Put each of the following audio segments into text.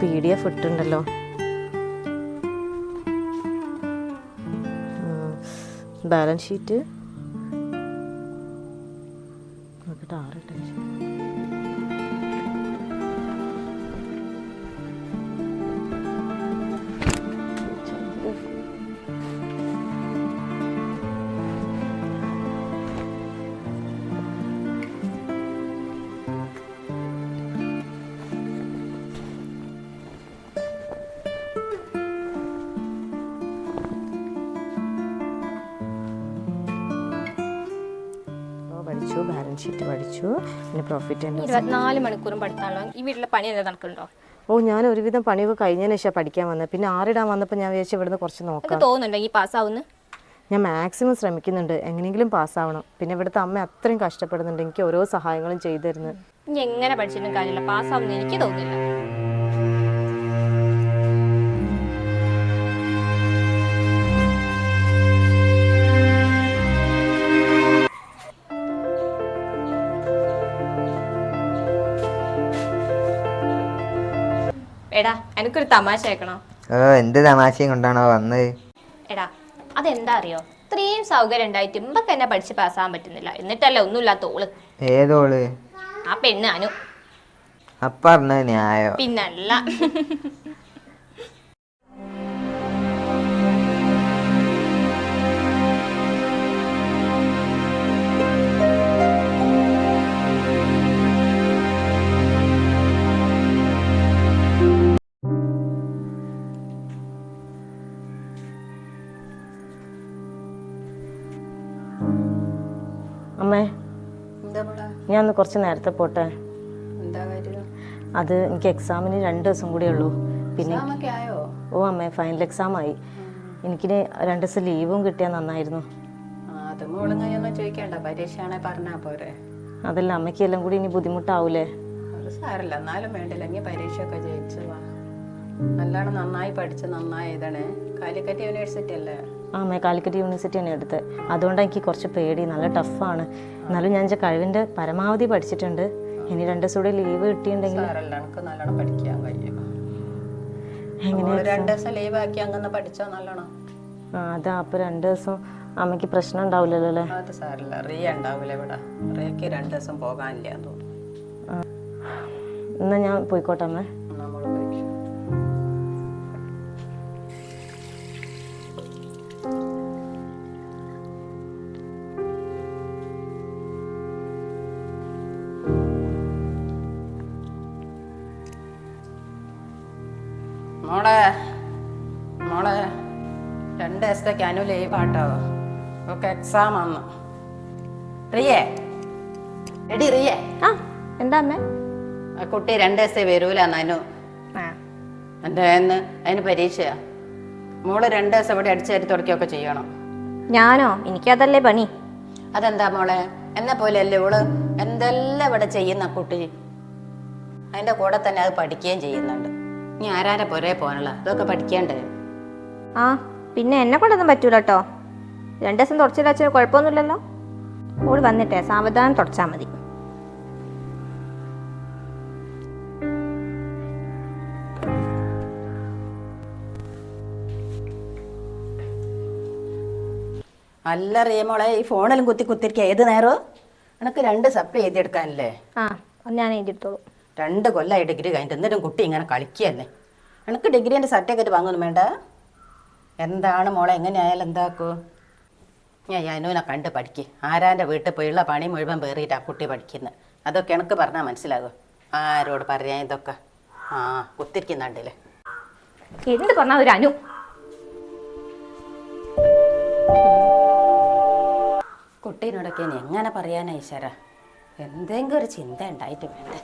P D F ഇട്ടുണ്ടല്ലോ balance sheet balance sheet പഠിച്ചു. പിന്നെ പ്രോഫിറ്റ് ആൻഡ് ലോസ് ഇരുപത്തിനാല് മണിക്കൂറും പഠിത്താണല്ലോ ഈ വീട്ടിലെ പണി എന്താ നടക്കുന്നുണ്ടോ? ഓ ഞാൻ ഒരുവിധം പണിയൊക്കെ കഴിഞ്ഞതിന് ശേഷം പഠിക്കാൻ വന്നത് പിന്നെ ആറിടാൻ വന്നപ്പോൾ ഞാൻ വിചാരിച്ചു ഇവിടുന്ന് കുറച്ച് നോക്കാം. തോന്നുന്നുണ്ടോ ഈ പാസ്സാവുന്നു? ഞാൻ മാക്സിമം ശ്രമിക്കുന്നുണ്ട്. എങ്ങനെയെങ്കിലും പാസ്സാവണം. പിന്നെ ഇവിടുത്തെ അമ്മ അത്രയും കഷ്ടപ്പെടുന്നുണ്ട് എനിക്ക് ഓരോ സഹായങ്ങളും ചെയ്തു തരുന്നത്. എങ്ങനെ പഠിച്ചിട്ടും കാര്യമില്ല. പാസ്സാവുന്നു എനിക്ക് തോന്നുന്നില്ല. എടാ എനിക്കൊരു തമാശ കേൾക്കണോ? ഓ എന്ത് തമാശയും കൊണ്ടാണോ വന്നത്? എടാ അതെന്താ അറിയോ? ഇത്രയും സൗകര്യം ഉണ്ടായിട്ട് ഇമ്പക്ക് എന്നെ പഠിച്ച് പാസ്സാകാൻ പറ്റുന്നില്ല. എന്നിട്ടല്ലേ ഒന്നുമില്ലാത്ത ഓൾ. ഏതോൾ? ആ പെണ്ണ് അനു. അപ്പറഞ്ഞ ന്യായോ? പിന്നല്ല. ഞാൻ ഒന്ന് കുറച്ച് നേരത്തെ പോട്ടെ. അത് എനിക്ക് എക്സാമിന് രണ്ട് ദിവസം കൂടെ ഉള്ളൂ. പിന്നെ ഓ അമ്മേ ഫൈനൽ എക്സാം ആയി. എനിക്ക് രണ്ട് ദിവസം ലീവും കിട്ടിയാൽ നന്നായിരുന്നു. അതല്ല അമ്മയ്ക്ക് എല്ലാം കൂടി ഇനി ബുദ്ധിമുട്ടാവൂലേ? സാരല്ല. എന്നാലും വേണ്ടില്ല. ഇനി പരീക്ഷയൊക്കെ ജയിച്ചു വാ. നല്ലോണം നന്നായി പഠിച്ച് നന്നായി എഴുതണേ. കാലിക്കറ്റ് യൂണിവേഴ്സിറ്റി അല്ലേ? ആ അമ്മേ കാലിക്കറ്റ് യൂണിവേഴ്സിറ്റി ആണ് എടുത്തത് അതുകൊണ്ടാണ് എനിക്ക് കുറച്ച് പേടി. നല്ല ടഫാണ് എന്നാലും ഞാൻ എന്റെ കഴിവിന്റെ പരമാവധി പഠിച്ചിട്ടുണ്ട്. ഇനി രണ്ട് ദിവസം കൂടി ലീവ് കിട്ടിയിട്ടുണ്ടെങ്കിൽ നല്ലോണം പഠിക്കാൻ കഴിയും. എങ്ങനെ രണ്ട് ദിവസം ലീവ് ആക്കി അങ്ങനെ പഠിച്ചോ നല്ലോണം. ആ അതാ അപ്പൊ രണ്ട് ദിവസം അമ്മയ്ക്ക് പ്രശ്നം ഉണ്ടാവില്ലല്ലോ അല്ലേ? അത് സാരല്ല റിയ ഉണ്ടാവില്ല ഇവിടെ. റിയക്ക് രണ്ട് ദിവസം പോകാനില്ല തോന്നുന്നു. എന്നാ ഞാൻ പോയിക്കോട്ടെ അമ്മേ. മോളെ മോളെ രണ്ട് ദിവസത്തേക്ക് അനു ലീവ് ആട്ടോ. ഒക്കെ എക്സാം ആണ് റിയേ? എടി റിയേ? ആ എന്താ അമ്മേ? ആ കുട്ടി രണ്ട് ദിവസത്തെ വരൂല അനു. എന്റെ അതിന് പരീക്ഷയാ. മോൾ രണ്ട് ദിവസം ഇവിടെ അടിച്ചേരി തുടക്കുകയൊക്കെ ചെയ്യണം. ഞാനോ? എനിക്കതല്ലേ പണി. അതെന്താ മോളെ? എന്നെ പോലെയല്ലേ ഇവൾ? എന്തെല്ലാം ഇവിടെ ചെയ്യുന്ന കുട്ടി? അതിന്റെ കൂടെ തന്നെ അത് പഠിക്കുകയും ചെയ്യുന്നുണ്ട്. ഇനി ആരാരെ പോരെ പോകാനുള്ള? ഇതൊക്കെ പഠിക്കണ്ടേ? ആ പിന്നെ എന്നെ കൊണ്ടൊന്നും പറ്റൂല കേട്ടോ രണ്ടു ദിവസം തുടച്ചില്ല വെച്ചാൽ കുഴപ്പമൊന്നുമില്ലല്ലോ. ഓട് വന്നിട്ടേ സാവധാനം തുടച്ചാൽ മതി. അല്ല റിയ മോളെ ഈ ഫോണിലും കുത്തി കുത്തിരിക്കുക ഏത് നേരോ എനിക്ക് രണ്ട് സപ്ലൈ എഴുതിയെടുക്കാനല്ലേ? ആ അത് ഞാൻ എഴുതിയെടുത്തോളൂ. രണ്ട് കൊല്ലമായി ഡിഗ്രി കഴിഞ്ഞിട്ട് എന്നിട്ടും കുട്ടി ഇങ്ങനെ കളിക്കുകയല്ലേ? എനിക്ക് ഡിഗ്രീന്റെ സർട്ടിഫിക്കറ്റ് വാങ്ങുന്നു വേണ്ട? എന്താണ് മോളെ എങ്ങനെയായാലും എന്താക്കൂ? ഞാൻ അനുവിനെ കണ്ട് പഠിക്കും. ആരാന്റെ വീട്ടിൽ പോയുള്ള പണി മുഴുവൻ പേറിയിട്ട് ആ കുട്ടി പഠിക്കുന്നത് അതൊക്കെ എനിക്ക് പറഞ്ഞാൽ മനസ്സിലാകും. ആരോട് പറയാൻ ഇതൊക്കെ? ആ കുത്തിരിക്കുന്നുണ്ടല്ലേ. എന്ത് പറഞ്ഞാൽ ഒരു അനു? കുട്ടീനോടൊക്കെ എങ്ങനെ പറയാനാ ഈശ്വര? എന്തെങ്കിലും ഒരു ചിന്ത ഉണ്ടായിട്ട് വേണ്ടേ?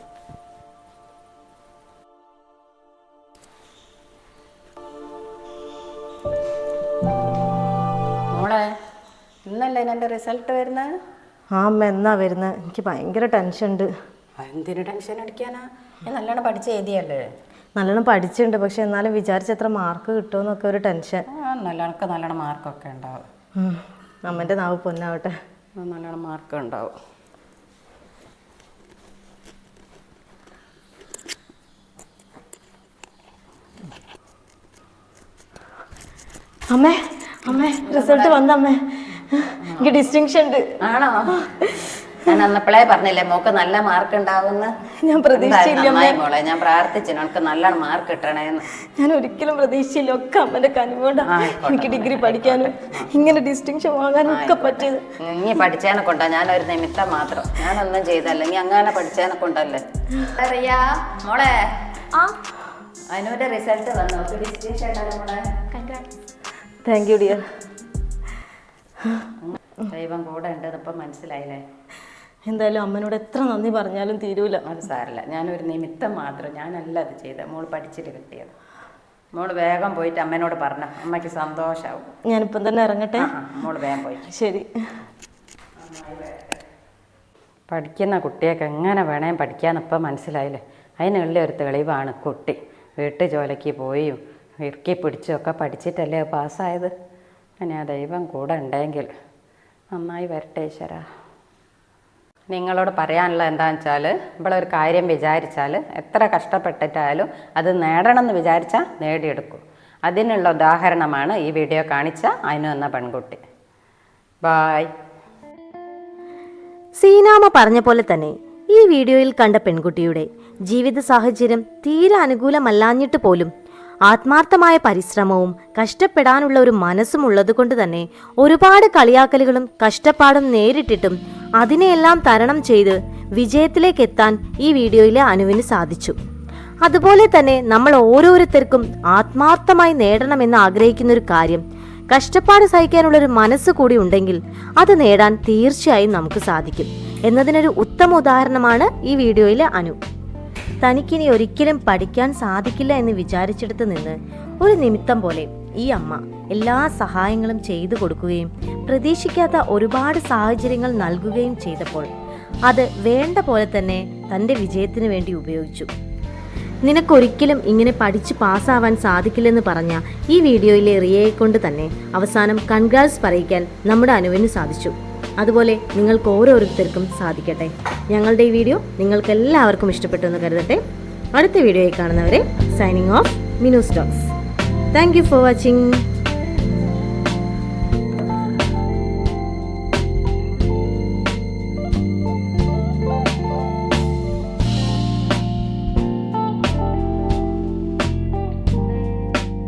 മോളെ ഇന്നല്ലേ എന്റെ റിസൾട്ട് വരുന്നത്? ആ അമ്മ എന്നാ വരുന്നത്? എനിക്ക് ഭയങ്കര ടെൻഷൻ ഉണ്ട്. എന്തിനു ടെൻഷൻ അടിക്കാനാ? ഞാൻ നല്ലോണം പഠിച്ച് എഴുതിയല്ലേ? നല്ലോണം പഠിച്ചിട്ടുണ്ട് പക്ഷെ എന്നാലും വിചാരിച്ചത്ര മാർക്ക് കിട്ടുമെന്നൊക്കെ ഒരു ടെൻഷൻ ആ നല്ലോണക്ക് നല്ലോണം മാർക്കൊക്കെ ഉണ്ടാവും. അമ്മന്റെ അമ്മന്റെ നാവ് പൊന്നാവട്ടെ. നല്ലോണം മാർക്ക് ഉണ്ടാവും. അമ്മേ അമ്മേ റിസൾട്ട് വന്നമ്മേ എനിക്ക് ഡിസ്റ്റിങ്ഷൻ ഉണ്ട്. ആണോ? ഞാൻ അന്നപ്പോഴേ പറഞ്ഞില്ലേ മോക്ക് നല്ല മാർക്ക് ഉണ്ടാവുന്ന ഞാൻ പ്രതീക്ഷിച്ചില്ല മോളെ ഞാൻ പ്രാർത്ഥിച്ചു നല്ല മാർക്ക് കിട്ടണേന്ന്. ഞാൻ ഒരിക്കലും പ്രതീക്ഷിച്ചില്ല ഒക്കെ അമ്മന്റെ കനിവോണ്ടാണ് എനിക്ക് ഡിഗ്രി പഠിക്കാനും ഇങ്ങനെ ഡിസ്റ്റിങ്ഷൻ വാങ്ങാനും ഒക്കെ പറ്റിയത്. നീ പഠിച്ചേനെ കൊണ്ടാ ഞാനൊരു നിമിത്തം മാത്രം. ഞാനൊന്നും ചെയ്തല്ല നീ അങ്ങനെ പഠിച്ചേനെ കൊണ്ടല്ലേ. അറിയാ മോളെ. ആ. അതിനൊരു റിസൾട്ട് വന്നു. ഡിസ്റ്റിങ്ഷൻ മോളെ. താങ്ക് യു ഡിയർ ദൈവം കൂടെ ഉണ്ടെന്ന് ഇപ്പം മനസ്സിലായില്ലേ? എന്തായാലും അമ്മനോട് എത്ര നന്ദി പറഞ്ഞാലും തീരൂല. അത് സാരല്ല. ഞാനൊരു നിമിത്തം മാത്രം ഞാനല്ല അത് ചെയ്തത് മോൾ പഠിച്ചിട്ട് കിട്ടിയത്. മോൾ വേഗം പോയിട്ട് അമ്മേനോട് പറഞ്ഞു. അമ്മയ്ക്ക് സന്തോഷമാവും ഞാനിപ്പം തന്നെ ഇറങ്ങട്ടെ? മോൾ മോൾ വേഗം പോയിട്ട് ശരി. പഠിക്കുന്ന കുട്ടിയൊക്കെ എങ്ങനെ വേണേ പഠിക്കാന്ന് ഇപ്പം മനസ്സിലായില്ലേ? അതിനുള്ള ഒരു തെളിവാണ് കുട്ടി. വീട്ടു ജോലിക്ക് പോയും ഇറുക്കി പിടിച്ചൊക്കെ പഠിച്ചിട്ടല്ലേ പാസ്സായത്? ഇനി ആ ദൈവം കൂടെ ഉണ്ടെങ്കിൽ നന്നായി വരട്ടെ ഈശ്വര. നിങ്ങളോട് പറയാനുള്ള എന്താണെന്ന് വെച്ചാൽ ഒരു കാര്യം വിചാരിച്ചാൽ എത്ര കഷ്ടപ്പെട്ടിട്ടായാലും അത് നേടണമെന്ന് വിചാരിച്ചാൽ നേടിയെടുക്കും. അതിനുള്ള ഉദാഹരണമാണ് ഈ വീഡിയോ കാണിച്ച അതിനു എന്ന പെൺകുട്ടി. ബായ്. സീനാമ പറഞ്ഞ പോലെ തന്നെ ഈ വീഡിയോയിൽ കണ്ട പെൺകുട്ടിയുടെ ജീവിത സാഹചര്യം തീരെ അനുകൂലമല്ലാഞ്ഞിട്ട് പോലും ആത്മാർത്ഥമായ പരിശ്രമവും കഷ്ടപ്പെടാനുള്ള ഒരു മനസ്സും ഉള്ളതുകൊണ്ട് തന്നെ ഒരുപാട് കളിയാക്കലുകളും കഷ്ടപ്പാടും നേരിട്ടിട്ടും അതിനെയെല്ലാം തരണം ചെയ്ത് വിജയത്തിലേക്ക് എത്താൻ ഈ വീഡിയോയിലെ അനുവിന് സാധിച്ചു. അതുപോലെ തന്നെ നമ്മൾ ഓരോരുത്തർക്കും ആത്മാർത്ഥമായി നേടണമെന്ന് ആഗ്രഹിക്കുന്ന ഒരു കാര്യം കഷ്ടപ്പാട് സഹിക്കാനുള്ള ഒരു മനസ്സ് കൂടി ഉണ്ടെങ്കിൽ അത് നേടാൻ തീർച്ചയായും നമുക്ക് സാധിക്കും. എന്നതിനൊരു ഉത്തമ ഉദാഹരണമാണ് ഈ വീഡിയോയിലെ അനു. തനിക്കിനി ഒരിക്കലും പഠിക്കാൻ സാധിക്കില്ല എന്ന് വിചാരിച്ചെടുത്ത് നിന്ന് ഒരു നിമിത്തം പോലെ ഈ അമ്മ എല്ലാ സഹായങ്ങളും ചെയ്തു കൊടുക്കുകയും പ്രതീക്ഷിക്കാത്ത ഒരുപാട് സാഹചര്യങ്ങൾ നൽകുകയും ചെയ്തപ്പോൾ അത് വേണ്ട പോലെ തന്നെ തന്റെ വിജയത്തിന് വേണ്ടി ഉപയോഗിച്ചു. നിനക്കൊരിക്കലും ഇങ്ങനെ പഠിച്ച് പാസ്സാവാൻ സാധിക്കില്ലെന്ന് പറഞ്ഞ ഈ വീഡിയോയിലെ റിയയെ കൊണ്ട് തന്നെ അവസാനം കൺഗ്രാറ്റ്സ് പറയിക്കാൻ നമ്മുടെ അനുവിന് സാധിച്ചു. അതുപോലെ നിങ്ങൾക്ക് ഓരോരുത്തർക്കും സാധിക്കട്ടെ. ഞങ്ങളുടെ ഈ വീഡിയോ നിങ്ങൾക്ക് എല്ലാവർക്കും ഇഷ്ടപ്പെട്ടു എന്ന് കരുതട്ടെ. അടുത്ത വീഡിയോയിൽ കാണുന്നവരെ signing off Minu stocks thank for watching